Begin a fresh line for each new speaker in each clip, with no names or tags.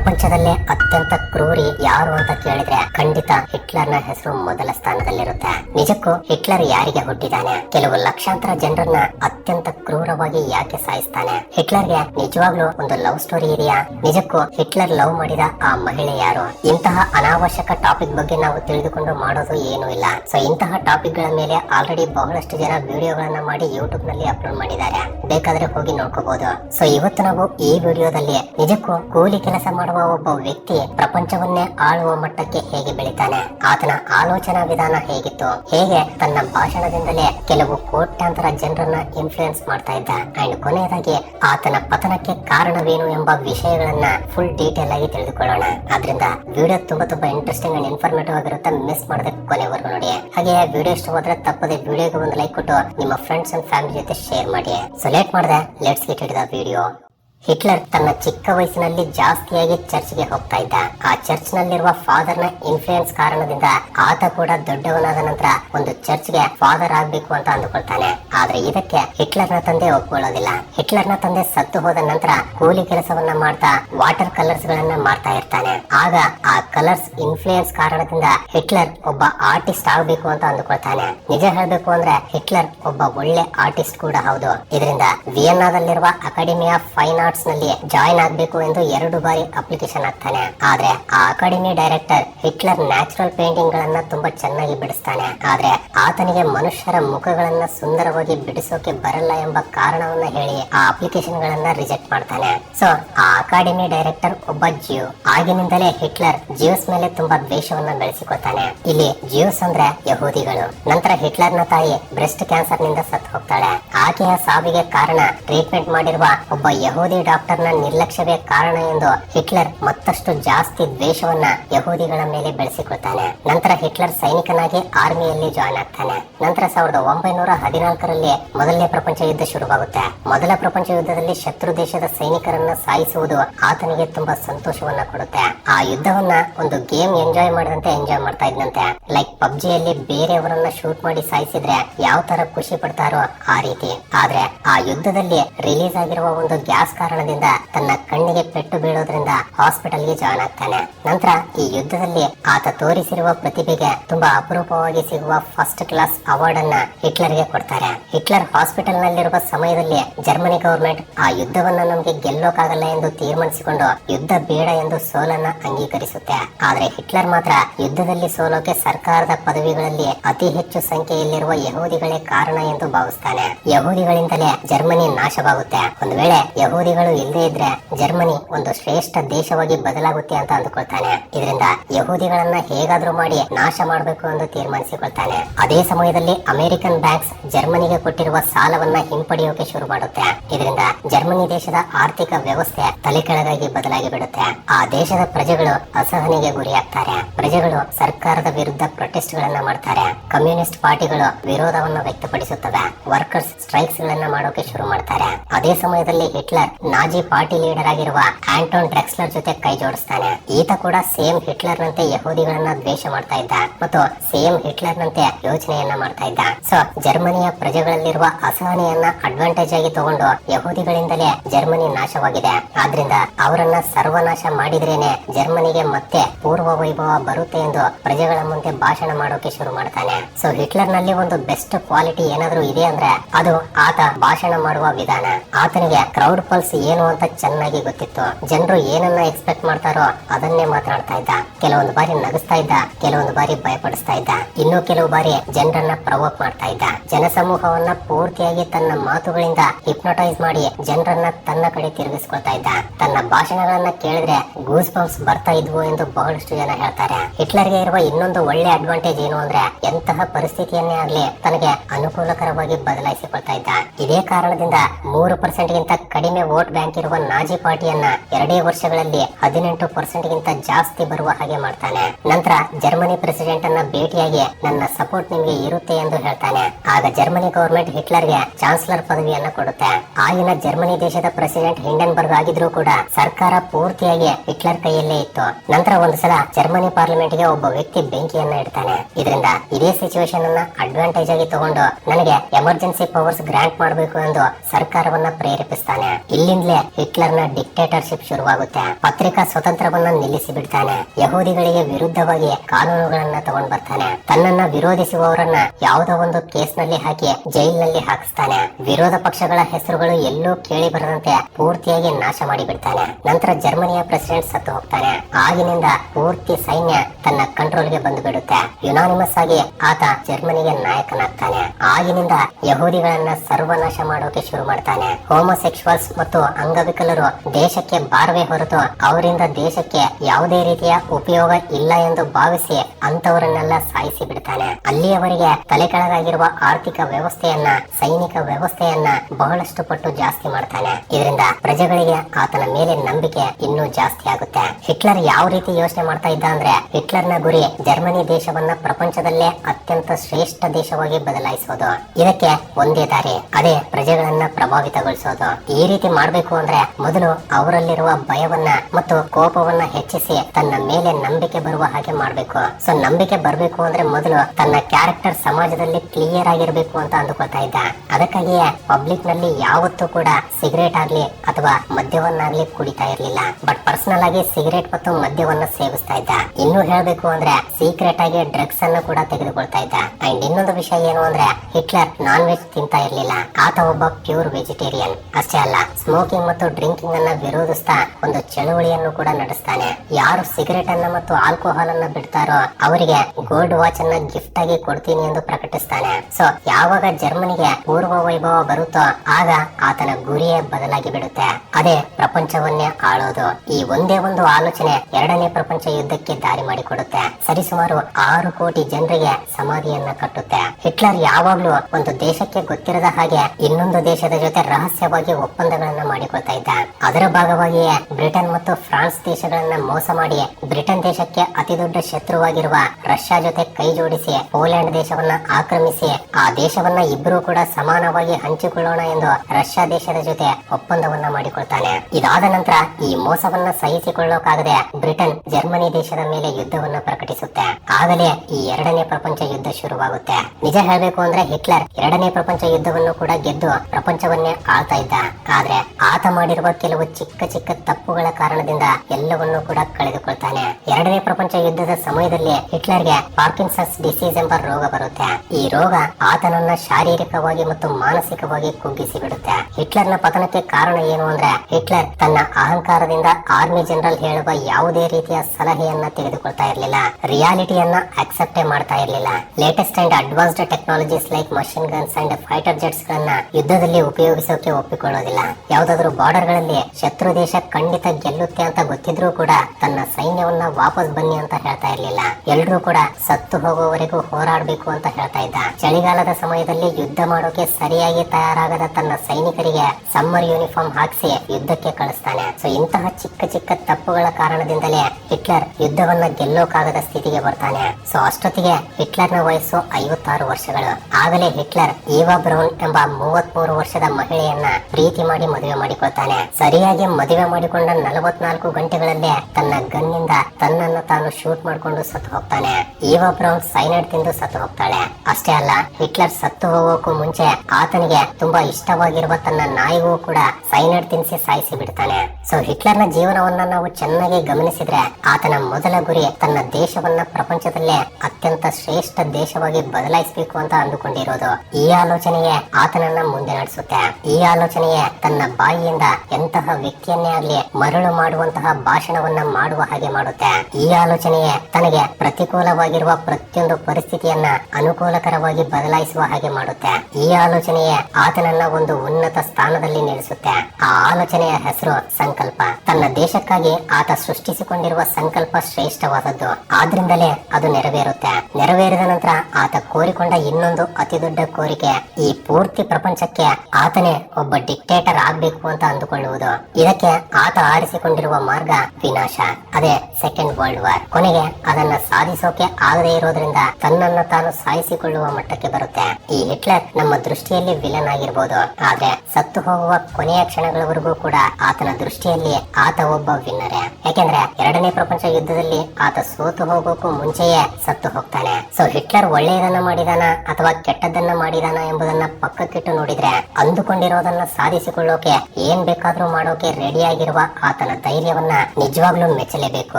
ಪ್ರಪಂಚದಲ್ಲೇ ಅತ್ಯಂತ ಕ್ರೂರಿ ಯಾರು ಅಂತ ಕೇಳಿದ್ರೆ ಖಂಡಿತ ಹಿಟ್ಲರ್ನ ಹೆಸರು ಮೊದಲ ಸ್ಥಾನದಲ್ಲಿರುತ್ತೆ. ನಿಜಕ್ಕೂ ಹಿಟ್ಲರ್ ಯಾರಿಗೆ ಹುಟ್ಟಿದಾನೆ ಕೆಲವು ಲಕ್ಷಾಂತರ ಜನರನ್ನ ಅತ್ಯಂತ ಕ್ರೂರವಾಗಿ ಯಾಕೆ ಸಾಯಿಸ್ತಾನೆ? ಹಿಟ್ಲರ್ಗೆ ನಿಜವಾಗ್ಲೂ ಒಂದು ಲವ್ ಸ್ಟೋರಿ ಇದೆಯಾ? ನಿಜಕ್ಕೂ ಹಿಟ್ಲರ್ ಲವ್ ಮಾಡಿದ ಆ ಮಹಿಳೆ ಯಾರು? ಇಂತಹ ಅನಾವಶ್ಯಕ ಟಾಪಿಕ್ ಬಗ್ಗೆ ನಾವು ತಿಳಿದುಕೊಂಡು ಮಾಡೋದು ಏನು ಇಲ್ಲ. ಸೊ, ಇಂತಹ ಟಾಪಿಕ್ಗಳ ಮೇಲೆ ಆಲ್ರೆಡಿ ಬಹಳಷ್ಟು ಜನ ವಿಡಿಯೋಗಳನ್ನ ಮಾಡಿ ಯೂಟ್ಯೂಬ್ನಲ್ಲಿ ಅಪ್ಲೋಡ್ ಮಾಡಿದ್ದಾರೆ. ಬೇಕಾದ್ರೆ ಹೋಗಿ ನೋಡ್ಕೋಬಹುದು ಸೊ, ಇವತ್ತು ನಾವು ಈ ವಿಡಿಯೋದಲ್ಲಿ ನಿಜಕ್ಕೂ ಕೂಲಿ ಕೆಲಸ ಮಾಡುವ ಒಬ್ಬ ವ್ಯಕ್ತಿ ಪ್ರಪಂಚವನ್ನೇ ಆಳುವ ಮಟ್ಟಕ್ಕೆ ಹೇಗೆ ಬೆಳಿತಾನೆ? ಆತನ ಆಲೋಚನಾ ವಿಧಾನ ಹೇಗಿತ್ತು? ಹೇಗೆ ತನ್ನ ಭಾಷಣದಿಂದಲೇ ಕೆಲವು ಕೋಟ್ಯಾಂತರ ಜನರನ್ನ ಇನ್ಫ್ಲೂಯೆನ್ಸ್ ಮಾಡ್ತಾ ಇದ್ದ? ಅಂಡ್ ಕೊನೆಯದಾಗಿ ಆತನ ಪತನಕ್ಕೆ ಕಾರಣವೇನು ಎಂಬ ವಿಷಯಗಳನ್ನ ಫುಲ್ ಡೀಟೇಲ್ ಆಗಿ ತಿಳಿದುಕೊಳ್ಳೋಣ. ಆದ್ರಿಂದ ವಿಡಿಯೋ ತುಂಬಾ ತುಂಬಾ ಇಂಟ್ರೆಸ್ಟಿಂಗ್ ಅಂಡ್ ಇನ್ಫಾರ್ಮೇಟಿವ್ ಆಗಿರುತ್ತೆ. ಮಿಸ್ ಮಾಡದೆ ಕೊನೆವರೆಗೂ ನೋಡಿ. ಹಾಗೆ ವಿಡಿಯೋ ಇಷ್ಟವಾದ್ರೆ ತಪ್ಪದೆ ವಿಡಿಯೋಗೆ ಒಂದು ಲೈಕ್ ಕೊಟ್ಟು ನಿಮ್ಮ ಫ್ರೆಂಡ್ಸ್ ಅಂಡ್ ಫ್ಯಾಮಿಲಿ ಜೊತೆ ಶೇರ್ ಮಾಡಿ. ಸೊ ಲೇಟ್ ಮಾಡಿದೆ. ಲೆಟ್ಸ್ ಗೆಟ್ ಹಿಡಿದ ವಿಡಿಯೋ ಹಿಟ್ಲರ್ ತನ್ನ ಚಿಕ್ಕ ವಯಸ್ಸಿನಲ್ಲಿ ಜಾಸ್ತಿಯಾಗಿ ಚರ್ಚ್ಗೆ ಹೋಗ್ತಾ ಇದ್ದ. ಆ ಚರ್ಚ್ ನಲ್ಲಿರುವ ಫಾದರ್ನ ಇನ್ಫ್ಲೂಯೆನ್ಸ್ ಕಾರಣದಿಂದ ಆತ ಕೂಡ ದೊಡ್ಡವನಾದ ನಂತರ ಒಂದು ಚರ್ಚ್ಗೆ ಫಾದರ್ ಆಗ್ಬೇಕು ಅಂತ ಅಂದುಕೊಳ್ತಾನೆ. ಆದ್ರೆ ಇದಕ್ಕೆ ಹಿಟ್ಲರ್ನ ತಂದೆ ಒಪ್ಕೊಳ್ಳೋದಿಲ್ಲ. ಹಿಟ್ಲರ್ನ ತಂದೆ ಸತ್ತು ಹೋದ ನಂತರ ಕೂಲಿ ಕೆಲಸವನ್ನ ಮಾಡ್ತಾ ವಾಟರ್ ಕಲರ್ಸ್ ಗಳನ್ನ ಮಾಡ್ತಾ ಇರ್ತಾನೆ. ಆಗ ಆ ಕಲರ್ಸ್ ಇನ್ಫ್ಲೂಯೆನ್ಸ್ ಕಾರಣದಿಂದ ಹಿಟ್ಲರ್ ಒಬ್ಬ ಆರ್ಟಿಸ್ಟ್ ಆಗ್ಬೇಕು ಅಂತ ಅಂದುಕೊಳ್ತಾನೆ. ನಿಜ ಹೇಳ್ಬೇಕು ಅಂದ್ರೆ ಹಿಟ್ಲರ್ ಒಬ್ಬ ಒಳ್ಳೆ ಆರ್ಟಿಸ್ಟ್ ಕೂಡ ಹೌದು. ಇದರಿಂದ ವಿಯನ್ನಾದಲ್ಲಿರುವ ಅಕಾಡೆಮಿ ಆಫ್ ಫೈನ್ ಆರ್ಟ್ಸ್ನಲ್ಲಿ ಜಾಯಿನ್ ಆಗಬೇಕು ಎಂದು ಎರಡು ಬಾರಿ ಅಪ್ಲಿಕೇಶನ್ ಹಾಕ್ತಾನೆ ಆದ್ರೆ ಆ academy director Hitler natural painting ಗಳನ್ನ ತುಂಬಾ ಚೆನ್ನಾಗಿ ಬಿಡಿಸ್ತಾನೆ. ಆದ್ರೆ ಆತನಿಗೆ ಮನುಷ್ಯರ ಮುಖಗಳನ್ನ ಸುಂದರವಾಗಿ ಬಿಡಿಸೋಕೆ ಬರಲ್ಲ ಎಂಬ ಕಾರಣವನ್ನ ಹೇಳಿ ಆ ಅಪ್ಲಿಕೇಶನ್ ಗಳನ್ನ ರಿಜೆಕ್ಟ್ ಮಾಡ್ತಾನೆ. ಸೊ ಆ ಅಕಾಡೆಮಿ ಡೈರೆಕ್ಟರ್ ಒಬ್ಬ ಜಿಯೋ. ಆಗಿನಿಂದಲೇ ಹಿಟ್ಲರ್ ಜಿಯೋಸ್ ಮೇಲೆ ತುಂಬಾ ದ್ವೇಷವನ್ನ ಬೆಳೆಸಿಕೊಳ್ತಾನೆ. ಇಲ್ಲಿ ಜಿಯೋಸ್ ಅಂದ್ರೆ ಯಹೂದಿಗಳು. ನಂತರ ಹಿಟ್ಲರ್ನ ತಾಯಿ ಬ್ರೆಸ್ಟ್ ಕ್ಯಾನ್ಸರ್ನಿಂದ ಸತ್ತು ಹೋಗ್ತಾಳೆ. ಆಕೆಯ ಸಾವಿಗೆ ಕಾರಣ ಟ್ರೀಟ್ಮೆಂಟ್ ಮಾಡಿರುವ ಒಬ್ಬ ಯಹೂದಿ ಡಾಕ್ಟರ್ನ ನಿರ್ಲಕ್ಷ್ಯವೇ ಕಾರಣ ಎಂದು ಹಿಟ್ಲರ್ ಮತ್ತಷ್ಟು ಜಾಸ್ತಿ ದ್ವೇಷವನ್ನ ಯಹೂದಿಗಳ ಮೇಲೆ ಬೆಳೆಸಿಕೊಳ್ತಾನೆ. ನಂತರ ಹಿಟ್ಲರ್ ಸೈನಿಕನಾಗಿ ಆರ್ಮಿಯಲ್ಲಿ ಜಾಯ್ನ್ ಆಗ್ತಾನೆ. ನಂತರ ಸಾವಿರದ ಒಂಬೈನೂರ ಹದಿನಾಲ್ಕರಲ್ಲಿ ಮೊದಲನೇ ಪ್ರಪಂಚ ಯುದ್ಧ ಶುರುವಾಗುತ್ತೆ. ಮೊದಲ ಪ್ರಪಂಚ ಯುದ್ಧದಲ್ಲಿ ಶತ್ರು ದೇಶದ ಸೈನಿಕರನ್ನ ಸಾಯಿಸುವುದು ಆತನಿಗೆ ತುಂಬಾ ಸಂತೋಷವನ್ನ ಕೊಡುತ್ತೆ. ಆ ಯುದ್ಧವನ್ನ ಒಂದು ಗೇಮ್ ಎಂಜಾಯ್ ಮಾಡಿದಂತೆ ಎಂಜಾಯ್ ಮಾಡ್ತಾ ಇದ್ದಂತೆ ಲೈಕ್ ಪಬ್ಜಿಯಲ್ಲಿ ಬೇರೆಯವರನ್ನ ಶೂಟ್ ಮಾಡಿ ಸಾಯಿಸಿದ್ರೆ ಯಾವ ತರ ಖುಷಿ ಪಡ್ತಾರೋ ಆ ರೀತಿ. ಆದ್ರೆ ಆ ಯುದ್ಧದಲ್ಲಿ ರಿಲೀಸ್ ಆಗಿರುವ ಒಂದು ಗ್ಯಾಸ್ ಕಾರಣದಿಂದ ತನ್ನ ಕಣ್ಣಿಗೆ ಪೆಟ್ಟು ಬೀಳೋದ್ರಿಂದ ಹಾಸ್ಪಿಟಲ್ಗೆ ಜಾಯ್ನ್ ಆಗ್ತಾನೆ. ನಂತರ ಈ ಯುದ್ಧದಲ್ಲಿ ಆತ ತೋರಿಸಿರುವ ಪ್ರತಿಭೆಗೆ ತುಂಬಾ ಅಪರೂಪವಾಗಿ ಸಿಗುವ ಫಸ್ಟ್ ಕ್ಲಾಸ್ ಅವಾರ್ಡ್ ಅನ್ನ ಹಿಟ್ಲರ್ಗೆ ಕೊಡ್ತಾರೆ. ಹಿಟ್ಲರ್ ಹಾಸ್ಪಿಟಲ್ ನಲ್ಲಿರುವ ಸಮಯದಲ್ಲಿ ಜರ್ಮನಿ ಗವರ್ಮೆಂಟ್ ಆ ಯುದ್ಧವನ್ನ ನಮಗೆ ಗೆಲ್ಲೋಕಾಗಲ್ಲ ಎಂದು ತೀರ್ಮಾನಿಸಿಕೊಂಡು ಯುದ್ಧ ಬೇಡ ಎಂದು ಸೋಲನ್ನ ಅಂಗೀಕರಿಸುತ್ತೆ. ಆದ್ರೆ ಹಿಟ್ಲರ್ ಮಾತ್ರ ಯುದ್ಧದಲ್ಲಿ ಸೋಲೋಕೆ ಸರ್ಕಾರದ ಪದವಿಗಳಲ್ಲಿ ಅತಿ ಹೆಚ್ಚು ಸಂಖ್ಯೆಯಲ್ಲಿರುವ ಯಹೂದಿಗಳೇ ಕಾರಣ ಎಂದು ಭಾವಿಸ್ತಾನೆ. ಯಹೂದಿಗಳಿಂದಲೇ ಜರ್ಮನಿ ನಾಶವಾಗುತ್ತೆ. ಒಂದು ವೇಳೆ ಯಹೂದಿಗಳು ಇಲ್ಲದೆ ಇದ್ರೆ ಜರ್ಮನಿ ಒಂದು ಶ್ರೇಷ್ಠ ದೇಶವಾಗಿ ಬದಲಾಗುತ್ತೆ ಅಂತ ಅಂದುಕೊಳ್ತಾನೆ. ಇದರಿಂದ ಯಹೂದಿಗಳನ್ನ ಹೇಗಾದ್ರೂ ಮಾಡಿ ನಾಶ ಮಾಡಬೇಕು ಎಂದು ತೀರ್ಮಾನಿಸಿಕೊಳ್ತಾನೆ. ಅದೇ ಸಮಯದಲ್ಲಿ ಅಮೆರಿಕನ್ ಬ್ಯಾಂಕ್ಸ್ ಜರ್ಮನಿಗೆ ಕೊಟ್ಟಿರುವ ಸಾಲವನ್ನ ಹಿಂಪಡೆಯೋಕೆ ಶುರು ಮಾಡುತ್ತೆ. ಇದರಿಂದ ಜರ್ಮನಿ ದೇಶದ ಆರ್ಥಿಕ ವ್ಯವಸ್ಥೆ ತಲೆಕೆಳಗಾಗಿ ಬದಲಾಗಿ ಬಿಡುತ್ತೆ. ಆ ದೇಶದ ಪ್ರಜೆಗಳು ಅಸಹನೆಗೆ ಗುರಿಯಾಗ್ತಾರೆ. ಪ್ರಜೆಗಳು ಸರ್ಕಾರದ ವಿರುದ್ಧ ಪ್ರೊಟೆಸ್ಟ್ ಗಳನ್ನ ಮಾಡ್ತಾರೆ. ಕಮ್ಯುನಿಸ್ಟ್ ಪಾರ್ಟಿಗಳು ವಿರೋಧವನ್ನು ವ್ಯಕ್ತಪಡಿಸುತ್ತವೆ. ವರ್ಕರ್ಸ್ ಸ್ಟ್ರೈಕ್ಸ್ ಗಳನ್ನ ಮಾಡೋಕೆ ಶುರು ಮಾಡ್ತಾರೆ. ಅದೇ ಸಮಯದಲ್ಲಿ ಹಿಟ್ಲರ್ ನಾಜಿ ಪಾರ್ಟಿ ಲೀಡರ್ ಆಗಿರುವ ಆಂಟೋನ್ ಡ್ರೆಕ್ಸ್ಲರ್ ಜೊತೆ ಕೈ ಜೋಡಿಸ್ತಾನೆ. ಈತ ಕೂಡ ಸೇಮ್ ಹಿಟ್ಲರ್ ನಂತೆ ಯಹೂದಿಗಳನ್ನ ದ್ವೇಷ ಮಾಡ್ತಾ ಇದ್ದ ಮತ್ತು ಸೇಮ್ ಹಿಟ್ಲರ್ ನಂತೆ ಯೋಚನೆಯನ್ನ ಮಾಡ್ತಾ ಇದ್ದ. ಸೊ, ಜರ್ಮನಿಯ ಪ್ರಜೆಗಳಲ್ಲಿರುವ ಅಸಹನೆಯನ್ನ ಅಡ್ವಾಂಟೇಜ್ ಆಗಿ ತಗೊಂಡು ಯಹೂದಿಗಳಿಂದಲೇ ಜರ್ಮನಿ ನಾಶವಾಗಿದೆ. ಆದ್ರಿಂದ ಅವರನ್ನ ಸರ್ವನಾಶ ಮಾಡಿದ್ರೇನೆ ಜರ್ಮನಿಗೆ ಮತ್ತೆ ಪೂರ್ವ ವೈಭವ ಬರುತ್ತೆ ಎಂದು ಪ್ರಜೆಗಳ ಮುಂದೆ ಭಾಷಣ ಮಾಡೋಕೆ ಶುರು ಮಾಡ್ತಾನೆ. ಸೊ ಹಿಟ್ಲರ್ನಲ್ಲಿ ಒಂದು ಬೆಸ್ಟ್ ಕ್ವಾಲಿಟಿ ಏನಾದ್ರೂ ಇದೆ ಅಂದ್ರೆ ಅದು ಆತ ಭಾಷಣ ಮಾಡುವ ವಿಧಾನ. ಆತನಿಗೆ ಕ್ರೌಡ್ ಪಲ್ಸ್ ಏನು ಅಂತ ಚೆನ್ನಾಗಿ ಗೊತ್ತಿತ್ತು. ಜನರು ಏನನ್ನ ಎಕ್ಸ್ಪೆಕ್ಟ್ ಮಾಡ್ತಾರೋ ಅದನ್ನೇ ಮಾತನಾಡ್ತಾ ಇದ್ದ. ಕೆಲವೊಂದು ಬಾರಿ ನಗಿಸ್ತಾ ಇದ್ದ, ಕೆಲವೊಂದು ಬಾರಿ ಭಯಪಡಿಸ್ತಾ ಇದ್ದ. ಇನ್ನು ಕೆಲವು ಬಾರಿ ಜನರನ್ನ ಪ್ರವೋಕ್ ಮಾಡ್ತಾ ಇದ್ದ. ಜನಸಮೂಹವನ್ನ ಪೂರ್ತಿಯಾಗಿ ತನ್ನ ಮಾತುಗಳಿಂದ ಹಿಪ್ನೋಟೈಸ್ ಮಾಡಿ ಜನರನ್ನ ತನ್ನ ಕಡೆ ತಿರುಗಿಸ್ಕೊಳ್ತಾ ಇದ್ದ. ತನ್ನ ಭಾಷಣಗಳನ್ನ ಕೇಳಿದ್ರೆ ಗೂಸ್ ಬಂಪ್ಸ್ ಬರ್ತಾ ಇದ್ವು ಎಂದು ಬಹಳಷ್ಟು ಜನ ಹೇಳ್ತಾರೆ. ಹಿಟ್ಲರ್ಗೆ ಇರುವ ಇನ್ನೊಂದು ಒಳ್ಳೆ ಅಡ್ವಾಂಟೇಜ್ ಏನು ಅಂದ್ರೆ ಎಂತಹ ಪರಿಸ್ಥಿತಿಯನ್ನೇ ಆಗ್ಲಿ ತನಗೆ ಅನುಕೂಲಕರವಾಗಿ ಬದಲಾಯಿಸಿಕೊಳ್ತಾ ಇದ್ದ. ಇದೇ ಕಾರಣದಿಂದ ಮೂರು ಪರ್ಸೆಂಟ್ ಗಿಂತ ಕಡಿಮೆ ವೋಟ್ ಬ್ಯಾಂಕ್ ಇರುವ ನಾಜಿ ಪಾರ್ಟಿಯನ್ನ ಎರಡೇ ವರ್ಷಗಳಲ್ಲಿ ಹದಿನೆಂಟು ಪರ್ಸೆಂಟ್ ಗಿಂತ ಜಾಸ್ತಿ ಬರುವ ಹಾಗೆ ಮಾಡ್ತಾನೆ. ನಂತರ ಜರ್ಮನಿ ಪ್ರೆಸಿಡೆಂಟ್ ಅನ್ನ ಭೇಟಿಯಾಗಿ ನನ್ನ ಸಪೋರ್ಟ್ ನಿಮಗೆ ಇರುತ್ತೆ ಎಂದು ಹೇಳ್ತಾನೆ. ಆಗ ಜರ್ಮನಿ ಗವರ್ಮೆಂಟ್ ಹಿಟ್ಲರ್ಗೆ ಚಾನ್ಸಲರ್ ಪದವಿಯನ್ನ ಕೊಡುತ್ತೆ. ಆಗಿನ ಜರ್ಮನಿ ದೇಶದ ಪ್ರೆಸಿಡೆಂಟ್ ಹಿಂಡೆನ್ಬರ್ಗ್ ಆಗಿದ್ರೂ ಕೂಡ ಸರ್ಕಾರ ಪೂರ್ತಿಯಾಗಿ ಹಿಟ್ಲರ್ ಕೈಯಲ್ಲೇ ಇತ್ತು. ನಂತರ ಒಂದು ಸಲ ಜರ್ಮನಿ ಪಾರ್ಲಿಮೆಂಟ್ಗೆ ಒಬ್ಬ ವ್ಯಕ್ತಿ ಬೆಂಕಿಯನ್ನ ಇಡ್ತಾನೆ. ಇದರಿಂದ ಇದೇ ಸಿಚುವೇಶನ್ ಅನ್ನ ಅಡ್ವಾಂಟೇಜ್ ಆಗಿ ತಗೊಂಡು ನನಗೆ ಎಮರ್ಜೆನ್ಸಿ ಪವರ್ಸ್ ಗ್ರಾಂಟ್ ಮಾಡಬೇಕು ಎಂದು ಸರ್ಕಾರವನ್ನ ಪ್ರೇರೇಪಿಸ್ತಾನೆ. ಇಲ್ಲಿ ಇಲ್ಲಿಂದಲೇ ಹಿಟ್ಲರ್ನ ಡಿಕ್ಟೇಟರ್ಶಿಪ್ ಶುರುವಾಗುತ್ತೆ. ಪತ್ರಿಕಾ ಸ್ವತಂತ್ರವನ್ನ ನಿಲ್ಲಿಸಿ ಬಿಡ್ತಾನೆ. ಯಹೂದಿಗಳಿಗೆ ವಿರುದ್ಧವಾಗಿ ಕಾನೂನುಗಳನ್ನ ತಗೊಂಡ್ ಬರ್ತಾನೆ. ತನ್ನನ್ನ ವಿರೋಧಿಸುವವರನ್ನ ಯಾವುದೋ ಒಂದು ಕೇಸ್ನಲ್ಲಿ ಹಾಕಿ ಜೈಲಿನಲ್ಲಿ ಹಾಕಿಸ್ತಾನೆ. ವಿರೋಧ ಪಕ್ಷಗಳ ಹೆಸರುಗಳು ಎಲ್ಲೂ ಕೇಳಿ ಬರದಂತೆ ಪೂರ್ತಿಯಾಗಿ ನಾಶ ಮಾಡಿ ಬಿಡ್ತಾನೆ ನಂತರ ಜರ್ಮನಿಯ ಪ್ರೆಸಿಡೆಂಟ್ ಸತ್ತು ಹೋಗ್ತಾನೆ. ಆಗಿನಿಂದ ಪೂರ್ತಿ ಸೈನ್ಯ ತನ್ನ ಕಂಟ್ರೋಲ್ಗೆ ಬಂದು ಬಿಡುತ್ತೆ ಯುನಾನಿಮಸ್ ಆಗಿ ಆತ ಜರ್ಮನಿಗೆ ನಾಯಕನಾಗ್ತಾನೆ. ಆಗಿನಿಂದ ಯಹೂದಿಗಳನ್ನ ಸರ್ವನಾಶ ಮಾಡೋಕೆ ಶುರು ಮಾಡ್ತಾನೆ. ಹೋಮೋಸೆಕ್ಸುವಲ್ಸ್ ಮತ್ತು ಅಂಗವಿಕಲರು ದೇಶಕ್ಕೆ ಬಾರವೇ ಹೊರತು ಅವರಿಂದ ದೇಶಕ್ಕೆ ಯಾವುದೇ ರೀತಿಯ ಉಪಯೋಗ ಇಲ್ಲ ಎಂದು ಭಾವಿಸಿ ಅಂತವರನ್ನೆಲ್ಲ ಸಾಯಿಸಿ ಬಿಡ್ತಾನೆ. ಅಲ್ಲಿಯವರೆಗೆ ತಲೆ ಕೆಳಗಾಗಿರುವ ಆರ್ಥಿಕ ವ್ಯವಸ್ಥೆಯನ್ನ, ಸೈನಿಕ ವ್ಯವಸ್ಥೆಯನ್ನ ಬಹಳಷ್ಟು ಪಟ್ಟು ಜಾಸ್ತಿ ಮಾಡ್ತಾನೆ. ಇದರಿಂದ ಪ್ರಜೆಗಳಿಗೆ ಆತನ ಮೇಲೆ ನಂಬಿಕೆ ಇನ್ನೂ ಜಾಸ್ತಿ ಆಗುತ್ತೆ. ಹಿಟ್ಲರ್ ಯಾವ ರೀತಿ ಯೋಚನೆ ಮಾಡ್ತಾ ಇದ್ದ ಅಂದ್ರೆ, ಹಿಟ್ಲರ್ನ ಗುರಿ ಜರ್ಮನಿ ದೇಶವನ್ನ ಪ್ರಪಂಚದಲ್ಲೇ ಅತ್ಯಂತ ಶ್ರೇಷ್ಠ ದೇಶವಾಗಿ ಬದಲಾಯಿಸೋದು. ಇದಕ್ಕೆ ಒಂದೇ ದಾರಿ, ಅದೇ ಪ್ರಜೆಗಳನ್ನ ಪ್ರಭಾವಿತಗೊಳಿಸೋದು. ಈ ರೀತಿ ಮಾಡ್ಬೇಕು ಅಂದ್ರೆ ಮೊದಲು ಅವರಲ್ಲಿರುವ ಭಯವನ್ನ ಮತ್ತು ಕೋಪವನ್ನ ಹೆಚ್ಚಿಸಿ ತನ್ನ ಮೇಲೆ ನಂಬಿಕೆ ಬರುವ ಹಾಗೆ ಮಾಡ್ಬೇಕು. ಸೊ ನಂಬಿಕೆ ಬರ್ಬೇಕು ಅಂದ್ರೆ ಮೊದಲು ತನ್ನ ಕ್ಯಾರೆಕ್ಟರ್ ಸಮಾಜದಲ್ಲಿ ಕ್ಲಿಯರ್ ಆಗಿರ್ಬೇಕು ಅಂತ ಅಂದುಕೊಳ್ತಾ ಇದ್ದ. ಅದಕ್ಕಾಗಿಯೇ ಪಬ್ಲಿಕ್ನಲ್ಲಿ ಯಾವತ್ತೂ ಕೂಡ ಸಿಗರೇಟ್ ಆಗ್ಲಿ ಅಥವಾ ಮದ್ಯವನ್ನಾಗ್ಲಿ ಕುಡಿತಾ ಇರ್ಲಿಲ್ಲ. ಬಟ್ ಪರ್ಸನಲ್ ಆಗಿ ಸಿಗರೇಟ್ ಮತ್ತು ಮದ್ಯವನ್ನ ಸೇವಿಸ್ತಾ ಇದ್ದ. ಇನ್ನು ಹೇಳ್ಬೇಕು ಅಂದ್ರೆ ಸೀಕ್ರೆಟ್ ಆಗಿ ಡ್ರಗ್ಸ್ ಅನ್ನು ಕೂಡ ತೆಗೆದುಕೊಳ್ತಾ ಇದ್ದ. ಅಂಡ್ ಇನ್ನೊಂದು ವಿಷಯ ಏನು ಅಂದ್ರೆ ಹಿಟ್ಲರ್ ನಾನ್ ವೆಜ್ ತಿಂತಾ ಇರ್ಲಿಲ್ಲ. ಆತ ಒಬ್ಬ ಪ್ಯೂರ್ ವೆಜಿಟೇರಿಯನ್ ಅಷ್ಟೇ ಅಲ್ಲ ಸ್ಮೋಕಿಂಗ್ ಮತ್ತು ಡ್ರಿಂಕಿಂಗ್ ಅನ್ನ ವಿರೋಧಿಸ್ತಾ ಒಂದು ಚಳುವಳಿಯನ್ನು ಕೂಡ ನಡೆಸ್ತಾನೆ. ಯಾರು ಸಿಗರೇಟ್ ಅನ್ನ ಮತ್ತು ಆಲ್ಕೋಹಾಲ್ ಅನ್ನ ಬಿಡ್ತಾರೋ ಅವರಿಗೆ ಗೋಲ್ಡ್ ವಾಚ್ ಅನ್ನ ಗಿಫ್ಟ್ ಆಗಿ ಕೊಡ್ತೀನಿ ಎಂದು ಪ್ರಕಟಿಸ್ತಾನೆ. ಸೊ ಯಾವಾಗ ಜರ್ಮನಿಗೆ ಪೂರ್ವ ವೈಭವ ಬರುತ್ತೋ ಆಗ ಆತನ ಗುರಿಯೇ ಬದಲಾಗಿ ಬಿಡುತ್ತೆ. ಅದೇ ಪ್ರಪಂಚವನ್ನೇ ಆಳೋದು. ಈ ಒಂದೇ ಒಂದು ಆಲೋಚನೆ ಎರಡನೇ ಪ್ರಪಂಚ ಯುದ್ಧಕ್ಕೆ ದಾರಿ ಮಾಡಿಕೊಡುತ್ತೆ. ಸರಿಸುಮಾರು ಆರು ಕೋಟಿ ಜನರಿಗೆ ಸಮಾಧಿಯನ್ನ ಕಟ್ಟುತ್ತೆ. ಹಿಟ್ಲರ್ ಯಾವಾಗ್ಲೂ ಒಂದು ದೇಶಕ್ಕೆ ಗೊತ್ತಿರದ ಹಾಗೆ ಇನ್ನೊಂದು ದೇಶದ ಜೊತೆ ರಹಸ್ಯವಾಗಿ ಒಪ್ಪಂದಗಳನ್ನ ಮಾಡಿಕೊಳ್ತಾ ಇದ್ದ. ಅದರ ಭಾಗವಾಗಿಯೇ ಬ್ರಿಟನ್ ಮತ್ತು ಫ್ರಾನ್ಸ್ ದೇಶಗಳನ್ನ ಮೋಸ ಮಾಡಿ ಬ್ರಿಟನ್ ದೇಶಕ್ಕೆ ಅತಿ ದೊಡ್ಡ ಶತ್ರುವಾಗಿರುವ ರಷ್ಯಾ ಜೊತೆ ಕೈ ಜೋಡಿಸಿ ಪೋಲೆಂಡ್ ದೇಶವನ್ನ ಆಕ್ರಮಿಸಿ ಆ ದೇಶವನ್ನ ಇಬ್ಬರು ಕೂಡ ಸಮಾನವಾಗಿ ಹಂಚಿಕೊಳ್ಳೋಣ ಎಂದು ರಷ್ಯಾ ದೇಶದ ಜೊತೆ ಒಪ್ಪಂದವನ್ನ ಮಾಡಿಕೊಳ್ತಾನೆ. ಇದಾದ ನಂತರ ಈ ಮೋಸವನ್ನ ಸಹಿಸಿಕೊಳ್ಳೋಕಾಗದೆ ಬ್ರಿಟನ್ ಜರ್ಮನಿ ದೇಶದ ಮೇಲೆ ಯುದ್ಧವನ್ನ ಪ್ರಕಟಿಸುತ್ತೆ. ಆಗಲೇ ಈ ಎರಡನೇ ಪ್ರಪಂಚ ಯುದ್ಧ ಶುರುವಾಗುತ್ತೆ. ನಿಜ ಹೇಳಬೇಕು ಅಂದ್ರೆ ಹಿಟ್ಲರ್ ಎರಡನೇ ಪ್ರಪಂಚ ಯುದ್ಧವನ್ನು ಕೂಡ ಗೆದ್ದು ಪ್ರಪಂಚವನ್ನೇ ಆಳ್ತಾ ಇದ್ದ. ಆದ್ರೆ ಆತ ಮಾಡಿರುವ ಕೆಲವು ಚಿಕ್ಕ ಚಿಕ್ಕ ತಪ್ಪುಗಳ ಕಾರಣದಿಂದ ಎಲ್ಲವನ್ನೂ ಕೂಡ ಕಳೆದುಕೊಳ್ತಾನೆ. ಎರಡನೇ ಪ್ರಪಂಚ ಯುದ್ಧದ ಸಮಯದಲ್ಲಿ ಹಿಟ್ಲರ್ಗೆ ಪಾರ್ಕಿನ್ಸನ್ಸ್ ಡಿಸೀಸ್ ಎಂಬ ರೋಗ ಬರುತ್ತೆ. ಈ ರೋಗ ಆತನನ್ನ ಶಾರೀರಿಕವಾಗಿ ಮತ್ತು ಮಾನಸಿಕವಾಗಿ ಕುಗ್ಗಿಸಿ ಬಿಡುತ್ತೆ ಹಿಟ್ಲರ್ನ ಪತನಕ್ಕೆ ಕಾರಣ ಏನು ಅಂದ್ರೆ ಹಿಟ್ಲರ್ ತನ್ನ ಅಹಂಕಾರದಿಂದ ಆರ್ಮಿ ಜನರಲ್ ಹೇಳುವ ಯಾವುದೇ ರೀತಿಯ ಸಲಹೆಯನ್ನ ತೆಗೆದುಕೊಳ್ತಾ ಇರಲಿಲ್ಲ. ರಿಯಾಲಿಟಿಯನ್ನ ಅಕ್ಸೆಪ್ಟೇ ಮಾಡ್ತಾ ಇರಲಿಲ್ಲ. Latest and advanced technologies like machine guns and fighter jets ಗಳನ್ನ ಯುದ್ಧದಲ್ಲಿ ಉಪಯೋಗಿಸೋಕೆ ಒಪ್ಪಿಕೊಳ್ಳೋದಿಲ್ಲ. ಯಾವ್ದಾದ್ರು ಬಾರ್ಡರ್ಗಳಲ್ಲಿ ಶತ್ರು ದೇಶ ಖಂಡಿತ ಗೆಲ್ಲುತ್ತೆ ಅಂತ ಗೊತ್ತಿದ್ರೂ ಕೂಡ ತನ್ನ ಸೈನ್ಯವನ್ನ ವಾಪಸ್ ಬನ್ನಿ ಅಂತ ಹೇಳ್ತಾ ಇರ್ಲಿಲ್ಲ. ಎಲ್ರೂ ಕೂಡ ಸತ್ತು ಹೋಗುವವರೆಗೂ ಹೋರಾಡಬೇಕು ಅಂತ ಹೇಳ್ತಾ ಇದ್ದ. ಚಳಿಗಾಲದ ಸಮಯದಲ್ಲಿ ಯುದ್ಧ ಮಾಡೋಕೆ ಸರಿಯಾಗಿ ತಯಾರಾಗದ ತನ್ನ ಸೈನಿಕರಿಗೆ ಸಮ್ಮರ್ ಯೂನಿಫಾರ್ಮ್ ಹಾಕಿಸಿ ಯುದ್ಧಕ್ಕೆ ಕಳಿಸ್ತಾನೆ. ಸೊ ಇಂತಹ ಚಿಕ್ಕ ಚಿಕ್ಕ ತಪ್ಪುಗಳ ಕಾರಣದಿಂದಲೇ ಹಿಟ್ಲರ್ ಯುದ್ಧವನ್ನ ಗೆಲ್ಲೋಕಾಗದ ಸ್ಥಿತಿಗೆ ಬರ್ತಾನೆ. ಸೊ ಅಷ್ಟೊತ್ತಿಗೆ ಹಿಟ್ಲರ್ನ ವಯಸ್ಸು ಐವತ್ತಾರು ವರ್ಷಗಳು. ಆಗಲೇ ಹಿಟ್ಲರ್ ಈವಾ ಬ್ರೌನ್ ಎಂಬ ಮೂವತ್ಮೂರು ವರ್ಷದ ಮಹಿಳೆಯನ್ನ ಪ್ರೀತಿ ಮಾಡಿ ಮದುವೆ ಮಾಡಿಕೊಳ್ತಾನೆ ಸರಿಯಾಗಿ ಮದುವೆ ಮಾಡಿಕೊಂಡ ನಲವತ್ನಾಲ್ಕು ಗಂಟೆಗಳಲ್ಲೇ ತನ್ನ ಗನ್ನಿಂದ ತನ್ನನ್ನ ತಾನು ಶೂಟ್ ಮಾಡಿಕೊಂಡು ಸತ್ತು ಹೋಗ್ತಾನೆ. ಈವ ಬ್ರೌನ್ ಸೈನೈಡ್ ತಿಂದು ಸತ್ತು ಹೋಗ್ತಾಳೆ. ಅಷ್ಟೇ ಅಲ್ಲ, ಹಿಟ್ಲರ್ ಸತ್ತು ಹೋಗೋಕ್ಕೂ ಮುಂಚೆ ಆತನಿಗೆ ತುಂಬಾ ಇಷ್ಟವಾಗಿರುವ ತನ್ನ ನಾಯಿಗೂ ಕೂಡ ಸೈನೈಡ್ ತಿನ್ಸಿ ಸಾಯಿಸಿ ಬಿಡ್ತಾನೆ. ಸೊ ಹಿಟ್ಲರ್ನ ಜೀವನವನ್ನ ನಾವು ಚೆನ್ನಾಗಿ ಗಮನಿಸಿದ್ರೆ ಆತನ ಮೊದಲ ಗುರಿ ತನ್ನ ದೇಶವನ್ನ ಪ್ರಪಂಚದಲ್ಲೇ ಅತ್ಯಂತ ಶ್ರೇಷ್ಠ ದೇಶವಾಗಿ ಬದಲಾಯಿಸಬೇಕು ಅಂತ ಅಂದುಕೊಂಡಿರೋದು. ಈ ಆಲೋಚನೆಯೇ ಆತನನ್ನ ಮುಂದೆ ನಡೆಸುತ್ತೆ. ಈ ಆಲೋಚನೆಯೇ ತನ್ನ ಬಾಯಿಯಿಂದ ಎಂತಹ ವ್ಯಕ್ತಿಯನ್ನೇ ಆಗ್ಲಿ ಮರಳು ಮಾಡುವಂತಹ ಭಾಷಣವನ್ನ ಮಾಡುವ ಹಾಗೆ ಮಾಡುತ್ತೆ. ಈ ಆಲೋಚನೆಯೇ ತನಗೆ ಪ್ರತಿಕೂಲವಾಗಿರುವ ಪ್ರತಿಯೊಂದು ಪರಿಸ್ಥಿತಿಯನ್ನ ಅನುಕೂಲಕರವಾಗಿ ಬದಲಾಯಿಸುವ ಹಾಗೆ ಮಾಡುತ್ತೆ. ಈ ಆಲೋಚನೆಯೇ ಆತನನ್ನ ಒಂದು ಉನ್ನತ ಸ್ಥಾನದಲ್ಲಿ ನಿಲ್ಲಿಸುತ್ತೆ. ಆ ಆಲೋಚನೆಯ ಹೆಸರು ಸಂಕಲ್ಪ. ತನ್ನ ದೇಶಕ್ಕಾಗಿ ಆತ ಸೃಷ್ಟಿಸಿಕೊಂಡಿರುವ ಸಂಕಲ್ಪ ಶ್ರೇಷ್ಠವಾದದ್ದು. ಆದ್ರಿಂದಲೇ ಅದು ನೆರವೇರುತ್ತೆ. ನೆರವೇರಿದ ನಂತರ ಆತ ಕೋರಿಕೊಂಡ ಇನ್ನೊಂದು ಅತಿ ದೊಡ್ಡ ಕೋರಿಕೆ. ಈ ಪೂರ್ತಿ ಪ್ರಪಂಚಕ್ಕೆ ಆತನೇ ಒಬ್ಬ ಡಿಕ್ಟೇಟರ್ ಆಗ್ಬೇಕು ಅಂತ ಅಂದುಕೊಳ್ಳುವುದು. ಇದಕ್ಕೆ ಆತ ಆರಿಸಿಕೊಂಡಿರುವ ಮಾರ್ಗ ವಿನಾಶ. ಅದೇ ಸೆಕೆಂಡ್ ವರ್ಲ್ಡ್ ವಾರ್ ಕೊನೆಗೆ ಅದನ್ನ ಸಾಧಿಸೋಕೆ ಆಗದೇ ಇರೋದ್ರಿಂದ ತನ್ನನ್ನು ತಾನು ಸಾಯಿಸಿಕೊಳ್ಳುವ ಮಟ್ಟಕ್ಕೆ ಬರುತ್ತೆ. ಈ ಹಿಟ್ಲರ್ ನಮ್ಮ ದೃಷ್ಟಿಯಲ್ಲಿ ವಿಲನ್ ಆಗಿರ್ಬೋದು. ಆದ್ರೆ ಸತ್ತು ಹೋಗುವ ಕೊನೆಯ ಕ್ಷಣಗಳವರೆಗೂ ಕೂಡ ಆತನ ದೃಷ್ಟಿಯಲ್ಲಿ ಆತ ಒಬ್ಬ ವಿನ್ನರ್ ಯಾಕೆಂದ್ರೆ ಎರಡನೇ ಪ್ರಪಂಚ ಯುದ್ಧದಲ್ಲಿ ಆತ ಸೋತು ಹೋಗೋಕ್ಕೂ ಮುಂಚೆಯೇ ಸತ್ತು ಹೋಗ್ತಾನೆ. ಸೊ ಹಿಟ್ಲರ್ ಒಳ್ಳೆಯದನ್ನ ಮಾಡಿದಾನ ಅಥವಾ ಕೆಟ್ಟದ್ದನ್ನ ಮಾಡಿದಾನ ಎಂಬುದನ್ನ ಪಕ್ಕಕ್ಕಿಟ್ಟು ನೋಡಿದ್ರೆ ಅಂದುಕೊಂಡಿರೋದನ್ನ ಸಾಧಿಸಿಕೊಳ್ಳೋಕೆ ಏನ್ ಬೇಕಾದ್ರೂ ಮಾಡೋಕೆ ರೆಡಿ ಆಗಿರುವ ಆತನ ಧೈರ್ಯವನ್ನ ನಿಜವಾಗ್ಲೂ ಮೆಚ್ಚಲೇಬೇಕು.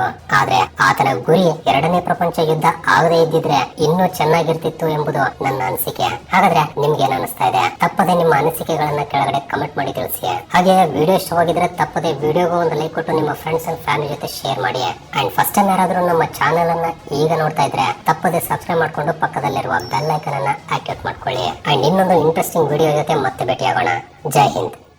ಆದ್ರೆ ಆತನ ಗುರಿ ಎರಡನೇ ಪ್ರಪಂಚ ಯುದ್ಧ ಆಗದೇ ಇದ್ದಿದ್ರೆ ಇನ್ನೂ ಚೆನ್ನಾಗಿರ್ತಿತ್ತು ಎಂಬುದು ನನ್ನ ಅನಿಸಿಕೆ. ಹಾಗಾದ್ರೆ ನಿಮ್ಗೆ ಏನ್ ಅನಿಸ್ತಾ ಇದೆ? ತಪ್ಪದೆ ನಿಮ್ಮ ಅನಿಸಿಕೆಗಳನ್ನ ಕೆಳಗಡೆ ಕಮೆಂಟ್ ಮಾಡಿ ತಿಳಿಸಿ. ಹಾಗೆ ವಿಡಿಯೋ ಇಷ್ಟವಾಗಿದ್ರೆ ತಪ್ಪದೆ ವಿಡಿಯೋಗೂ ಒಂದು ಲೈಕ್ ಕೊಟ್ಟು ನಿಮ್ಮ ಫ್ರೆಂಡ್ಸ್ ಅಂಡ್ ಫ್ಯಾಮಿಲಿ ಜೊತೆ ಶೇರ್ ಮಾಡಿ. ಅಂಡ್ ಫಸ್ಟ್ ಟೈಮ್ ಯಾರಾದ್ರೂ ನಮ್ಮ ಚಾನೆಲ್ ಅನ್ನ ಈಗ ನೋಡ್ತಾ ಇದ್ರೆ ತಪ್ಪದೆ ಸಬ್ಸ್ಕ್ರೈಬ್ ಮಾಡ್ಕೊಂಡು ಪಕ್ಕದಲ್ಲಿರುವ ಬೆಲ್ ಐಕನ್ ಅನ್ನ ಆಕ್ಟಿವೇಟ್ ಮಾಡ್ಕೊಳ್ಳಿ. ಅಂಡ್ ಇನ್ನೊಂದು ಇಂಟ್ರೆಸ್ಟಿಂಗ್ ವಿಡಿಯೋ ಜೊತೆ ಮತ್ತೆ ಭೇಟಿಯಾಗೋಣ. ಜೈ ಹಿಂದ್.